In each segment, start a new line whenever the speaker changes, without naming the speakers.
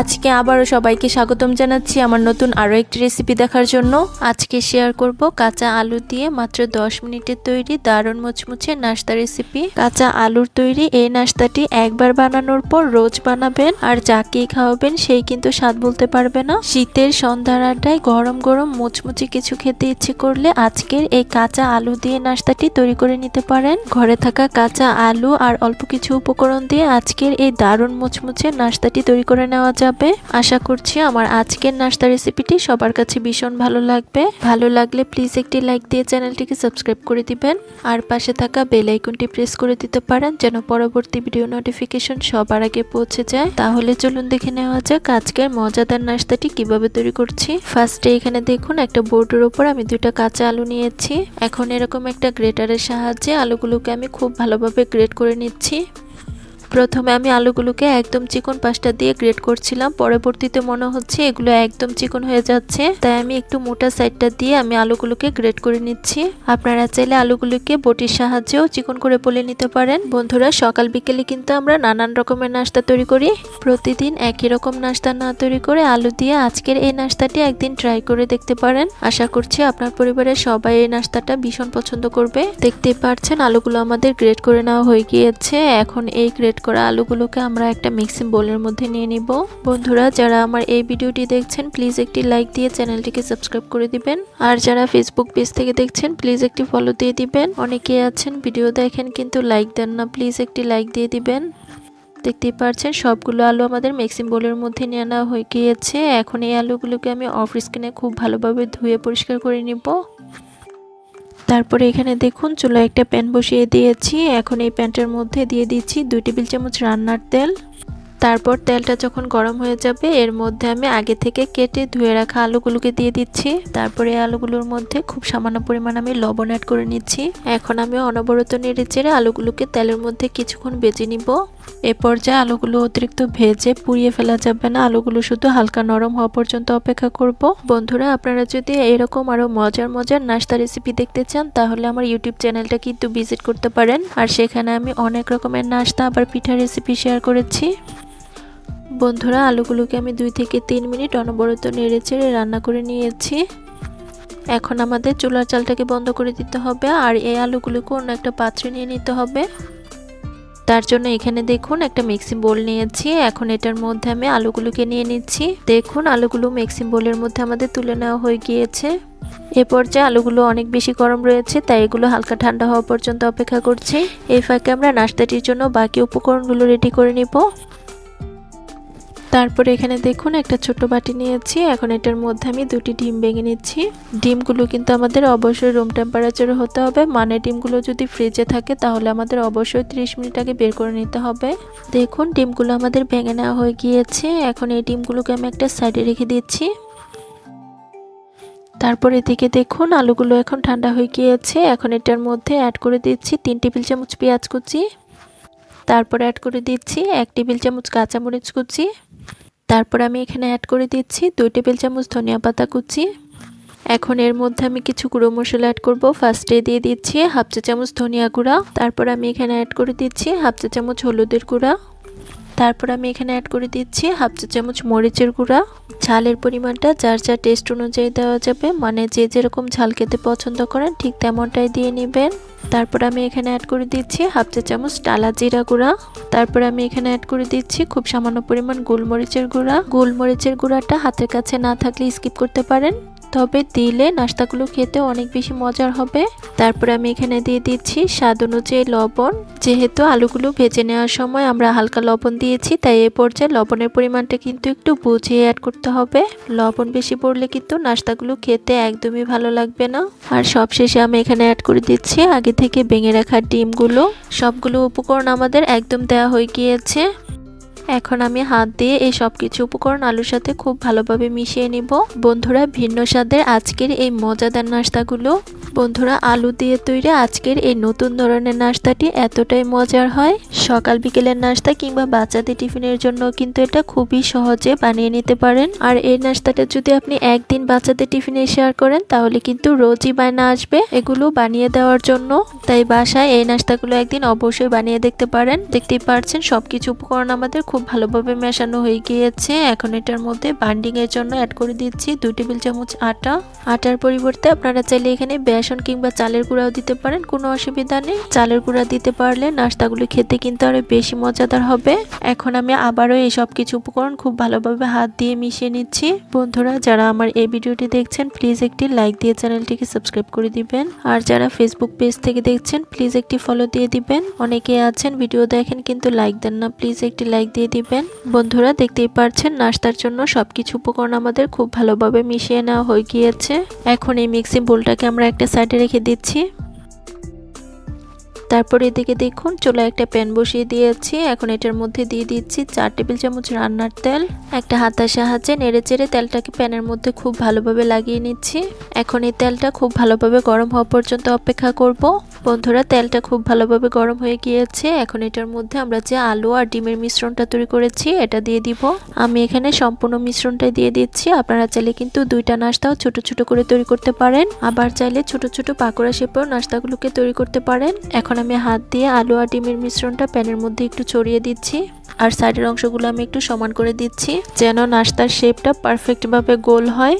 আজকে আবারও সবাইকে স্বাগতম জানাচ্ছি আমার নতুন আরও একটি রেসিপি দেখার জন্য। আজকে শেয়ার করব কাঁচা আলু দিয়ে মাত্র 10 মিনিটের তৈরি দারুণ মুচমুচে নাস্তা রেসিপি কাঁচা আলুর তৈরি এই নাস্তাটি একবার বানানোর পর রোজ বানাবেন আর যাকেই খাওয়াবেন সেই কিন্তু স্বাদ বলতে পারবে না। শীতের সন্ধ্যার আড্ডায় গরম গরম মুচমুচে কিছু খেতে ইচ্ছে করলে আজকের এই কাঁচা আলু দিয়ে নাস্তাটি তৈরি করে নিতে পারেন। ঘরে থাকা কাঁচা আলু আর অল্প কিছু উপকরণ দিয়ে আজকের এই দারুণ মুচমুচে নাস্তাটি তৈরি করে নেওয়া যাবে। আশা করছি আমার আজকের নাস্তা রেসিপিটি সবার কাছে ভীষণ ভালো লাগবে। ভালো লাগলে প্লিজ একটি লাইক দিয়ে চ্যানেলটিকে সাবস্ক্রাইব করে দিবেন। আর পাশে থাকা বেল আইকনটি প্রেস করে দিতে পারেন যেন পরবর্তী ভিডিও নোটিফিকেশন সবার আগে পৌঁছে যায়। তাহলে চলুন দেখে নেওয়া যাক আজকের মজাদার নাস্তাটি কীভাবে তৈরি করছি। ফার্স্টে এখানে দেখুন একটা বোর্ডের উপর আমি দুইটা কাঁচা আলু নিয়েছি। এখন এরকম একটা গ্রেটারের সাহায্যে আলুগুলোকে আমি খুব ভালোভাবে গ্রেট করে নিচ্ছি। প্রথমে আমি আলুগুলোকে একদম চিকন পাশটা দিয়ে গ্রেট করছিলাম, পরবর্তীতে মনে হচ্ছে এগুলো একদম চিকন হয়ে যাচ্ছে, তাই আমি একটু মোটা সাইডটা দিয়ে আমি আলুগুলোকে গ্রেট করে নিচ্ছি। আপনারা চাইলে আলুগুলোকে বটির সাহায্যেও চিকন করে বলে নিতে পারেন। বন্ধুরা, সকাল বিকেলে কিন্তু আমরা নানান রকমের নাস্তা তৈরি করি। প্রতিদিন একই রকম নাস্তা না তৈরি করে আলু দিয়ে আজকের এই নাস্তাটি একদিন ট্রাই করে দেখতে পারেন। আশা করছি আপনার পরিবারের সবাই এই নাস্তাটা ভীষণ পছন্দ করবে। দেখতে পারছেন আলুগুলো আমাদের গ্রেট করে নেওয়া হয়ে গিয়েছে। এখন এই গ্রেট করা আলুগুলোকে আমরা একটা মিক্সিং বোলের মধ্যে নিয়ে নিব। বন্ধুরা, যারা আমার এই ভিডিওটি দেখছেন, প্লিজ একটি লাইক দিয়ে চ্যানেলটিকে সাবস্ক্রাইব করে দিবেন। আর যারা ফেসবুক পেজ থেকে দেখছেন, প্লিজ একটি ফলো দিয়ে দিবেন। অনেকে আছেন, ভিডিও দেখেন কিন্তু লাইক দেন না, প্লিজ একটি লাইক দিয়ে দিবেন। দেখতেই পাচ্ছেন সবগুলো আলু আমাদের মিক্সিং বোলের মধ্যে নিয়ে আনা হয়ে গিয়েছে। এখন এই আলুগুলোকে আমি অফ স্ক্রিনে খুব ভালোভাবে ধুয়ে পরিষ্কার করে নিব। তারপরে এখানে দেখুন, চুলায় একটা প্যান বসিয়ে দিয়েছি। এখন এই প্যানটার মধ্যে দিয়ে দিচ্ছি দুই টেবিল চামচ রান্নার তেল। তারপর তেলটা যখন গরম হয়ে যাবে, এর মধ্যে আমি আগে থেকে কেটে ধুয়ে রাখা আলুগুলোকে দিয়ে দিচ্ছি। তারপরে আলুগুলোর মধ্যে খুব সামান্য পরিমাণ আমি লবণ অ্যাড করে নিচ্ছি। এখন আমি অনবরত নেড়ে চেড়ে আলুগুলোকে তেলের মধ্যে কিছুক্ষণ বেজে নিব। এ পর্যায়ে আলুগুলো অতিরিক্ত ভেজে পুড়িয়ে ফেলা যাবে না। আলুগুলো শুধু হালকা নরম হওয়া পর্যন্ত অপেক্ষা করব। বন্ধুরা, আপনারা যদি এরকম আরও মজার মজার নাস্তা রেসিপি দেখতে চান, তাহলে আমার ইউটিউব চ্যানেলটা কিন্তু ভিজিট করতে পারেন। আর সেখানে আমি অনেক রকমের নাস্তা, আবার পিঠা রেসিপি শেয়ার করেছি। বন্ধুরা, আলুগুলোকে আমি দুই থেকে তিন মিনিট অনবরত নেড়ে চেড়ে রান্না করে নিয়েছি। এখন আমাদের চুলার চালটাকে বন্ধ করে দিতে হবে, আর এই আলুগুলোকে অন্য একটা পাত্রে নিয়ে নিতে হবে। তার জন্য এখানে দেখুন একটা মিক্সিং বোল নিয়েছি। এখন এটার মধ্যে আমি আলুগুলোকে নিয়ে নিচ্ছি। দেখুন আলুগুলো মিক্সিং বোলের মধ্যে আমাদের তুলে নেওয়া হয়ে গিয়েছে। এ পর্যায়ে আলুগুলো অনেক বেশি গরম রয়েছে, তাই এগুলো হালকা ঠান্ডা হওয়া পর্যন্ত অপেক্ষা করছি। এই ফাঁকে আমরা নাস্তাটির জন্য বাকি উপকরণগুলো রেডি করে নিব। তারপরে এখানে দেখুন, একটা ছোট বাটি নিয়েছি। এখন এটার মধ্যে আমি দুটি ডিম ভেঙে নিচ্ছি। ডিমগুলো কিন্তু আমাদের অবশ্যই রুম টেম্পারেচারে হতে হবে। মানে ডিমগুলো যদি ফ্রিজে থাকে, তাহলে আমাদের অবশ্যই 30 মিনিট আগে বের করে নিতে হবে। দেখুন, ডিমগুলো আমাদের ভেঙে নেওয়া হয়ে গিয়েছে। এখন এই ডিমগুলোকে আমি একটা সাইডে রেখে দিচ্ছি। তারপর এদিকে দেখুন, আলুগুলো এখন ঠান্ডা হয়ে গিয়েছে। এখন এটার মধ্যে অ্যাড করে দিচ্ছি তিন টেবিল চামচ পেঁয়াজ কুচি। তারপর অ্যাড করে দিচ্ছি এক টেবিল চামচ কাঁচামরিচ কুচি। তারপর আমি এখানে অ্যাড করে দিচ্ছি দুই টেবিল চামচ ধনিয়া পাতা কুচি। এখন এর মধ্যে আমি কিছু গুঁড়ো মশলা অ্যাড করব। ফার্স্টে দিয়ে দিচ্ছি হাফ চা চামচ ধনিয়া গুঁড়া। তারপর আমি এখানে অ্যাড করে দিচ্ছি হাফ চা চামচ হলুদের গুঁড়া। তারপর আমি এখানে অ্যাড করে দিচ্ছি হাফ চা চামচ মরিচের গুঁড়া। ঝালের পরিমাণটা যার যার টেস্ট অনুযায়ী দেওয়া যাবে মানে যে যেরকম ঝাল খেতে পছন্দ করেন ঠিক তেমনটাই দিয়ে নেবেন। তারপর আমি এখানে অ্যাড করে দিচ্ছি হাফ চা চামচ টালা জিরা গুঁড়া। তারপর আমি এখানে অ্যাড করে দিচ্ছি খুব সামান্য পরিমাণ গোলমরিচের গুঁড়া। গোলমরিচের গুঁড়াটা হাতের কাছে না থাকলে স্কিপ করতে পারেন। তবে দিলে নাস্তাগুলো খেতে অনেক বেশি মজার হবে। তারপর আমি এখানে দিয়ে দিচ্ছি স্বাদ অনুযায়ী লবণ। যেহেতু আলুগুলো ভেজে নেওয়ার সময় আমরা হালকা লবণ দিয়েছি, তাই এ পর্যায়ে লবণের পরিমাণটা কিন্তু একটু বুঝিয়ে অ্যাড করতে হবে। লবণ বেশি পড়লে কিন্তু নাস্তাগুলো খেতে একদমই ভালো লাগবে না। আর সবশেষে আমি এখানে অ্যাড করে দিচ্ছি আগে থেকে ভেঙে রাখা ডিমগুলো। সবগুলো উপকরণ আমাদের একদম দেওয়া হয়ে গিয়েছে। এখন আমি হাত দিয়ে এই সব কিছু উপকরণ আলুর সাথে খুব ভালোভাবে মিশিয়ে নিব। বন্ধুরা, ভিন্ন স্বাদের আজকের এই মজাদার নাস্তাগুলো বন্ধুরা, আলু দিয়ে তৈরি আজকের এই নতুন ধরনের নাস্তাটি এতটাই মজার হয়। সকাল বিকেলের নাস্তা কিংবা বাচ্চাদের টিফিনের জন্য কিন্তু এটা খুবই সহজে বানিয়ে নিতে পারেন। আর এই নাস্তাটা যদি আপনি একদিন বাচ্চাদের টিফিনে শেয়ার করেন, তাহলে কিন্তু রোজই বায়না আসবে এগুলো বানিয়ে দেওয়ার জন্য। তাই বাসায় এই নাস্তাগুলো একদিন অবশ্যই বানিয়ে দেখতে পারেন। দেখতেই পারছেন, সবকিছু উপকরণ আমাদের খুব ভালোভাবে মেশানো হয়ে গিয়েছে। এখন এটার মধ্যে বান্ডিং এর জন্য অ্যাড করে দিচ্ছি দুই টেবিল চামচ আটা। আটার পরিবর্তে আপনারা চাইলে এখানে বেসন কিংবা চালের গুঁড়াও দিতে পারেন, কোনো অসুবিধা নেই। চালের গুঁড়া দিতে পারলে নাস্তাগুলো খেতে কিন্তু আরও বেশি মজাদার হবে। এখন আমি আবারও এই সব কিছু উপকরণ খুব ভালোভাবে হাত দিয়ে মিশিয়ে নিচ্ছি। বন্ধুরা, যারা আমার এই ভিডিওটি দেখছেন, প্লিজ একটি লাইক দিয়ে চ্যানেলটিকে সাবস্ক্রাইব করে দিবেন। আর যারা ফেসবুক পেজ থেকে দেখছেন, প্লিজ একটি ফলো দিয়ে দিবেন। অনেকে আছেন, ভিডিও দেখেন কিন্তু লাইক দেন না, প্লিজ একটি লাইক দিয়ে দিবেন। বন্ধুরা, দেখতেই পারছেন, নাস্তার জন্য সবকিছু উপকরণ আমাদের খুব ভালোভাবে মিশিয়ে নেওয়া হয়ে গিয়েছে। এখন এই মিক্সিং বোলটাকে আমরা একটা সাইডে রেখে দিচ্ছি। তারপর এদিকে দেখুন চুলা একটা প্যান বসিয়ে দিয়েছি। এখন এটার মধ্যে দিয়ে দিচ্ছি চার টেবিল চামচ রান্নার তেল। একটা হাতার সাহায্যে নেড়ে চেড়ে তেলটাকে প্যানের মধ্যে খুব ভালোভাবে লাগিয়ে নিচ্ছি। এখন এই তেলটা খুব ভালোভাবে গরম হওয়া পর্যন্ত অপেক্ষা করব। বন্ধুরা, তেলটা খুব ভালোভাবে গরম হয়ে গিয়েছে। এখন এটার মধ্যে আমরা যে আলু আর ডিমের মিশ্রণটা তৈরি করেছি, এটা দিয়ে দিব। আমি এখানে সম্পূর্ণ মিশ্রণটা দিয়ে দিচ্ছি। আপনারা চাইলে কিন্তু দুইটা নাস্তাও ছোট ছোট করে তৈরি করতে পারেন। আবার চাইলে ছোট ছোট পাকোড়া শেপেও নাস্তাগুলোকে তৈরি করতে পারেন। এখন আমি হাত দিয়ে আলু আর ডিমের মিশ্রণটা প্যানের মধ্যে একটু ছড়িয়ে দিচ্ছি। আর সাইডের অংশগুলো আমি একটু সমান করে দিচ্ছি, যেন নাস্তার শেপটা পারফেক্টভাবে গোল হয়।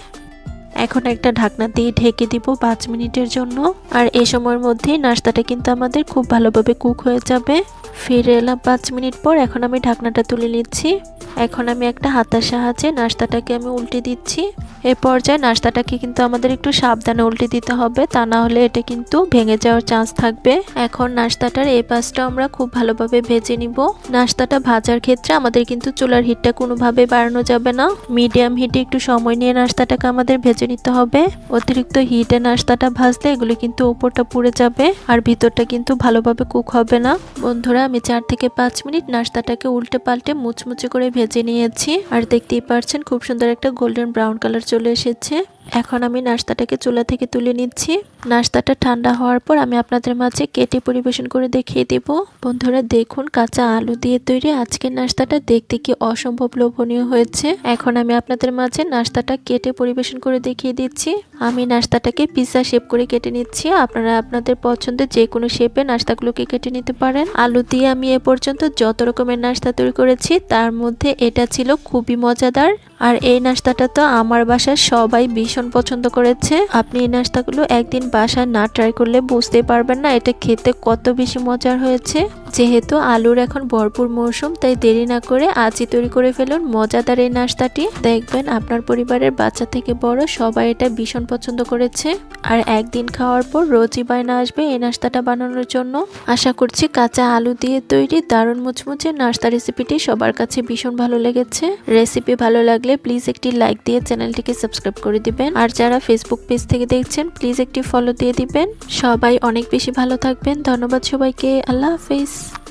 এখন একটা ঢাকনা দিয়ে ঢেকে দিব পাঁচ মিনিটের জন্য। আর এই সময়ের মধ্যেই নাস্তাটা কিন্তু আমাদের খুব ভালোভাবে কুক হয়ে যাবে। ফিরে এলাম পাঁচ মিনিট পর, এখন আমি ঢাকনাটা তুলে নিচ্ছি। এখন আমি একটা হাতার সাহায্যে নাস্তাটাকে আমি উল্টে দিচ্ছি। এ পর্যায়ে নাস্তাটাকে কিন্তু আমাদের একটু সাবধানে উল্টে দিতে হবে, তা না হলে এটা কিন্তু ভেঙে যাওয়ার চান্স থাকবে। এখন নাস্তাটার এই পাশটা আমরা খুব ভালোভাবে ভেজে নিব। নাস্তাটা ভাজার ক্ষেত্রে আমাদের কিন্তু চুলার হিটটা কোনোভাবে বাড়ানো যাবে না। মিডিয়াম হিটে একটু সময় নিয়ে নাস্তাটাকে আমাদের ভেজে নিতে হবে। অতিরিক্ত হিটে নাস্তাটা ভাজলে এগুলো কিন্তু উপরটা পুড়ে যাবে আর ভিতরটা কিন্তু ভালোভাবে কুক হবে না। বন্ধুরা, আমি চার থেকে পাঁচ মিনিট নাস্তাটাকে উল্টে পাল্টে মুচমুচে করে ভেজে নিয়েছি। আর দেখতেই পারছেন খুব সুন্দর একটা গোল্ডেন ব্রাউন কালার চলে এসেছে। এখন আমি নাস্তাটাকে চুলা থেকে তুলে নিচ্ছি। নাস্তাটা ঠান্ডা হওয়ার পর আমি আপনাদের মাঝে কেটে পরিবেশন করে দেখিয়ে দেব। বন্ধুরা, দেখুন কাঁচা আলু দিয়ে তৈরি আজকের নাস্তাটা দেখতে কি অসম্ভব লোভনীয় হয়েছে। এখন আমি আপনাদের মাঝে নাস্তাটা কেটে পরিবেশন করে দেখিয়ে দিচ্ছি। আমি নাস্তাটাকে পিৎজা শেপ করে কেটে নিচ্ছি। আপনারা আপনাদের পছন্দের যে কোনো শেপে নাস্তাগুলোকে কেটে নিতে পারেন। আলু দিয়ে আমি এ পর্যন্ত যত রকমের নাস্তা তৈরি করেছি, তার মধ্যে এটা ছিল খুবই মজাদার। আর এই নাস্তাটা তো আমার বাসার সবাই ভীষণ পছন্দ করেছে। আপনি এই নাস্তাগুলো একদিন বাসায় না ট্রাই করলে বুঝতে পারবেন না, এটা খেতে কত বেশি মজার হয়েছে। যেহেতু আলুর এখন ভরপুর মৌসুম, তাই দেরি না করে আজই তৈরি করে ফেলুন মজাদার এই নাস্তাটি। দেখবেন আপনার পরিবারের বাচ্চা থেকে বড় সবাই এটা ভীষণ পছন্দ করেছে। আর একদিন খাওয়ার পর রোজই বায়না আসবে এই নাস্তাটা বানানোর জন্য। আশা করছি কাঁচা আলু দিয়ে তৈরি দারুণ মুচমুচে নাস্তা রেসিপিটি সবার কাছে ভীষণ ভালো লেগেছে। রেসিপি ভালো লাগলে প্লিজ একটি লাইক দিয়ে চ্যানেলটিকে সাবস্ক্রাইব করে দিবেন। আর যারা ফেসবুক পেজ থেকে দেখছেন প্লিজ একটি ফলো দিয়ে দিবেন। সবাই অনেক বেশি ভালো থাকবেন। ধন্যবাদ সবাইকে। আল্লাহ হাফিজ।